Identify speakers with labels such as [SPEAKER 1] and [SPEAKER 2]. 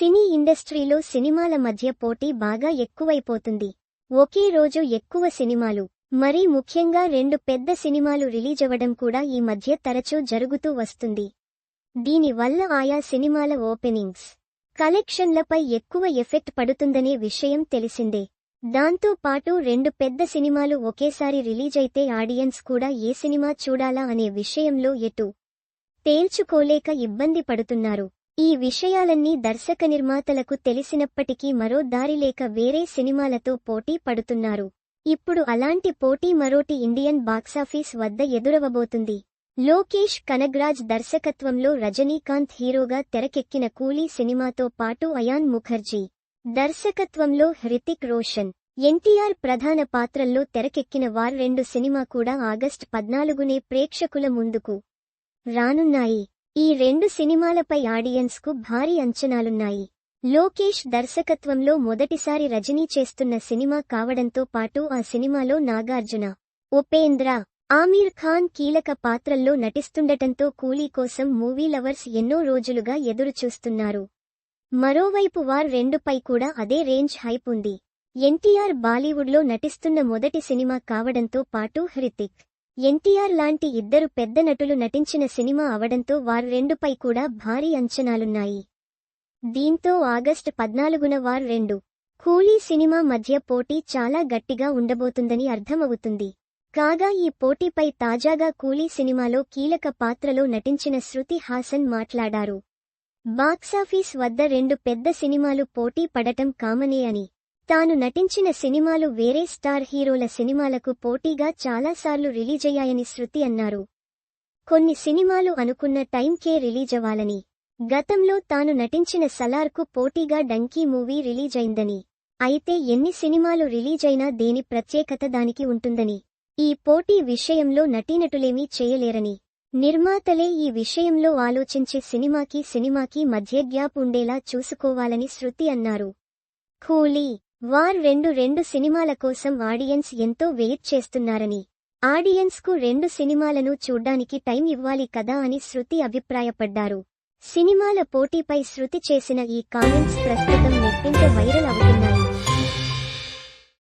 [SPEAKER 1] సినీ ఇండస్ట్రీలో సినిమాల మధ్య పోటీ బాగా ఎక్కువైపోతుంది. ఒకే రోజు ఎక్కువ సినిమాలు మరీ ముఖ్యంగా రెండు పెద్ద సినిమాలు రిలీజవ్వడం కూడా ఈ మధ్య తరచూ జరుగుతూ వస్తుంది. దీనివల్ల ఆయా సినిమాల ఓపెనింగ్స్ కలెక్షన్లపై ఎక్కువ ఎఫెక్ట్ పడుతుందనే విషయం తెలిసిందే. దాంతో పాటు రెండు పెద్ద సినిమాలు ఒకేసారి రిలీజైతే ఆడియన్స్ కూడా ఏ సినిమా చూడాలా అనే విషయంలో ఎటు తేల్చుకోలేక ఇబ్బంది పడుతున్నారు. ఈ విషయాలన్నీ దర్శక నిర్మాతలకు తెలిసినప్పటికీ మరో దారి లేక వేరే సినిమాలతో పోటీ పడుతున్నారు. ఇప్పుడు అలాంటి పోటీ మరోటి ఇండియన్ బాక్సాఫీస్ వద్ద ఎదురవబోతుంది. లోకేష్ కనగ్రాజ్ దర్శకత్వంలో రజనీకాంత్ హీరోగా తెరకెక్కిన కూలీ సినిమాతో పాటు అయాన్ ముఖర్జీ. దర్శకత్వంలో హృతిక్ రోషన్. ఎన్టీఆర్ ప్రధాన పాత్రల్లో తెరకెక్కిన వార్ రెండు సినిమా కూడా ఆగస్ట్ పద్నాలుగునే ప్రేక్షకుల ముందుకు రానున్నాయి. ఈ రెండు సినిమాలపై ఆడియన్స్కు భారీ అంచనాలున్నాయి. లోకేష్ దర్శకత్వంలో మొదటిసారి రజనీ చేస్తున్న సినిమా కావడంతో పాటు ఆ సినిమాలో నాగార్జున ఉపేంద్ర ఆమీర్ ఖాన్ కీలక పాత్రల్లో నటిస్తుండటంతో కూలీ కోసం మూవీ లవర్స్ ఎన్నో రోజులుగా ఎదురుచూస్తున్నారు. మరోవైపు వార్ రెండుపై కూడా అదే రేంజ్ హైప్ ఉంది. ఎన్టీఆర్ బాలీవుడ్లో నటిస్తున్న మొదటి సినిమా కావడంతో పాటు హృతిక్ ఎన్టీఆర్ లాంటి ఇద్దరు పెద్ద నటులు నటించిన సినిమా అవడంతో వారు రెండుపై కూడా భారీ అంచనాలున్నాయి. దీంతో ఆగస్టు పద్నాలుగున వారు రెండు కూలీ సినిమా మధ్య పోటీ చాలా గట్టిగా ఉండబోతుందని అర్థమవుతుంది. కాగా ఈ పోటీపై తాజాగా కూలీ సినిమాలో కీలక పాత్రలో నటించిన శృతి హాసన్ మాట్లాడారు. బాక్సాఫీస్ వద్ద రెండు పెద్ద సినిమాలు పోటీ పడటం కామనే అని తాను నటించిన సినిమాలు వేరే స్టార్ హీరోల సినిమాలకు పోటీగా చాలాసార్లు రిలీజయ్యాయని శృతి అన్నారు. కొన్ని సినిమాలు అనుకున్న టైంకే రిలీజవ్వాలని. గతంలో తాను నటించిన సలార్కు పోటీగా డంకీ మూవీ రిలీజైందని. అయితే ఎన్ని సినిమాలు రిలీజైనా దేని ప్రత్యేకత దానికి ఉంటుందని. ఈ పోటీ విషయంలో నటీనటులేమీ చేయలేరని. నిర్మాతలే ఈ విషయంలో ఆలోచించే సినిమాకి సినిమాకి మధ్య గ్యాప్ ఉండేలా చూసుకోవాలని శృతి అన్నారు. కూలీ వార్ రెండు రెండు సినిమాల కోసం ఆడియన్స్ ఎంతో వెయిట్ చేస్తున్నారని. ఆడియన్స్కు రెండు సినిమాలను చూడ్డానికి టైం ఇవ్వాలి కదా అని శృతి అభిప్రాయపడ్డారు. సినిమాల పోటీపై శృతి చేసిన ఈ కామెంట్స్ ప్రస్తుతం నెట్టింట వైరల్ అవుతున్నాయి.